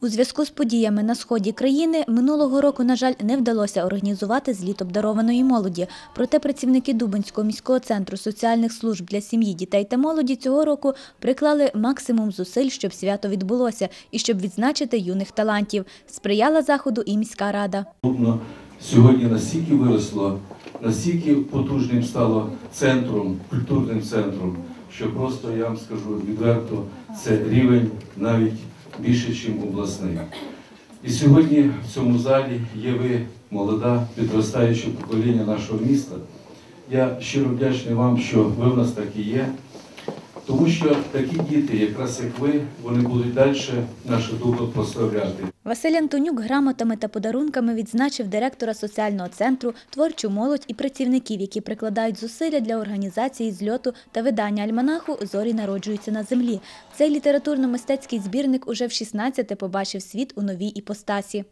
У зв'язку з подіями на сході країни минулого року, на жаль, не вдалося організувати зліт обдарованої молоді. Проте працівники Дубинського міського центру соціальних служб для сім'ї, дітей та молоді цього року приклали максимум зусиль, щоб свято відбулося і щоб відзначити юних талантів. Сприяла заходу і міська рада. Сьогодні настільки виросло, настільки потужним стало центром, культурним центром, що просто я вам скажу відверто, це рівень навіть більше, ніж обласний. І сьогодні в цьому залі є ви, молода, підростаюче покоління нашого міста. Я щиро вдячний вам, що ви в нас такі є. Тому що такі діти, якраз як ви, вони будуть далі наше дубло прославляти. Василь Антонюк грамотами та подарунками відзначив директора соціального центру, творчу молодь і працівників, які прикладають зусилля для організації зльоту та видання альманаху Зорі народжуються на землі. Цей літературно-мистецький збірник уже в 16-те побачив світ у новій іпостасі.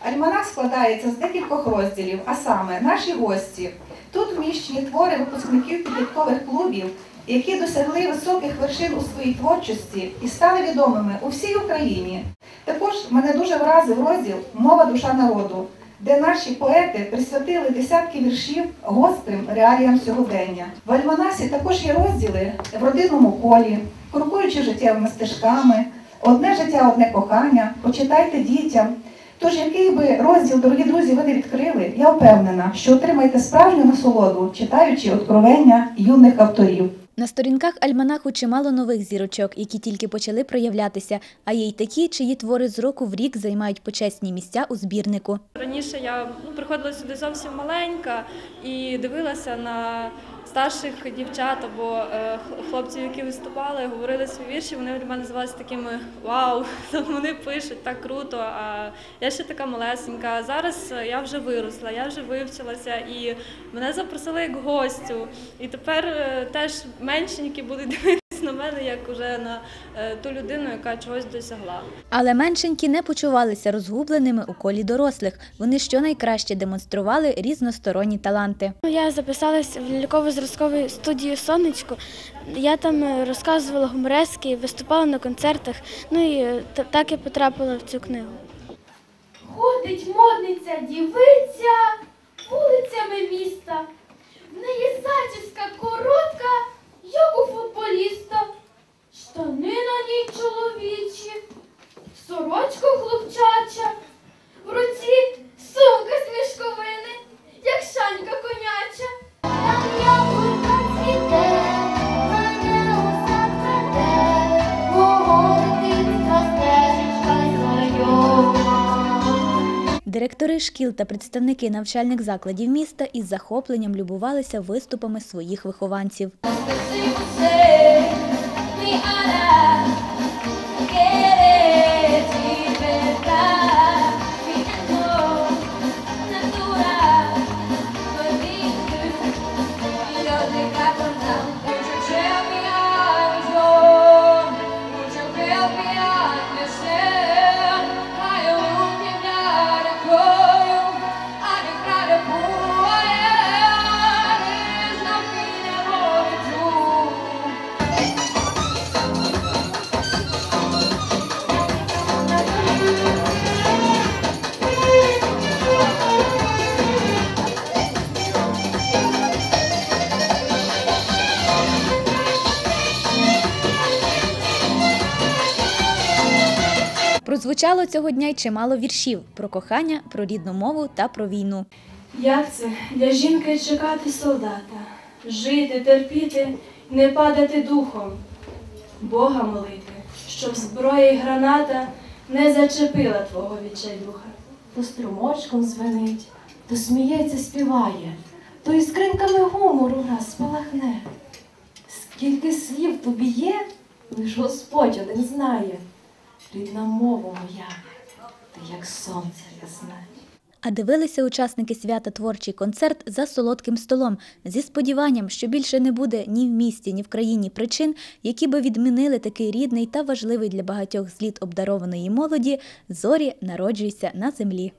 Альманах складається з декількох розділів, а саме наші гості. Тут вміщені твори випускників підліткових клубів, які досягли високих вершин у своїй творчості і стали відомими у всій Україні. Також мене дуже вразив розділ Мова душа народу, де наші поети присвятили десятки віршів гострим реаліям сьогодення. В Альманасі також є розділи в родинному колі, крокуючи життєвими стежками, одне життя, одне кохання, почитайте дітям. Тож, який би розділ, дорогі друзі, ви не відкрили, я впевнена, що отримаєте справжню насолоду, читаючи откровення юних авторів. На сторінках альманаху чимало нових зірочок, які тільки почали проявлятися, а є й такі, чиї твори з року в рік займають почесні місця у збірнику. Раніше я ну, приходила сюди зовсім маленька і дивилася на старших дівчат або е, хлопців, які виступали, говорили свої вірші. Вони для мене здавалися такими вау, вони пишуть так круто. А я ще така малесенька. Зараз е, я вже виросла, я вже вивчилася і мене запросили як гостю. І тепер е, теж меншенькі будуть дивитися на мене як уже на е, ту людину, яка чогось досягла. Але меншенькі не почувалися розгубленими у колі дорослих. Вони щонайкраще демонстрували різносторонні таланти. Ну, Я записалась в ляльково-зразкову студію Сонечко. Я там е, розказувала гуморески, виступала на концертах. Ну і е, так я потрапила в цю книгу. Ходить модниця дівиця вулицями міста. В неї зачіска футболіста. Штани на ній чоловічі, сорочка хлопчача, в руці сумка з мішковини, як шанька коняча. Там яблука цвіте, мене усе стежечка знайома. Директори шкіл та представники навчальних закладів міста із захопленням любувалися виступами своїх вихованців. We are. Прозвучало цього дня й чимало віршів про кохання, про рідну мову та про війну. Як це для жінки чекати солдата, жити, терпіти, не падати духом, Бога молити, щоб зброя й граната не зачепила твого відчайдуха. то струмочком звенить, то сміється, співає, то іскринками гумору нас спалахне. Скільки слів тобі є, лиш Господь один знає. Рідна мова моя, ти як сонце ясне. А дивилися учасники свята творчий концерт за солодким столом зі сподіванням, що більше не буде ні в місті, ні в країні причин, які би відмінили такий рідний та важливий для багатьох зліт обдарованої молоді зорі народжуються на землі.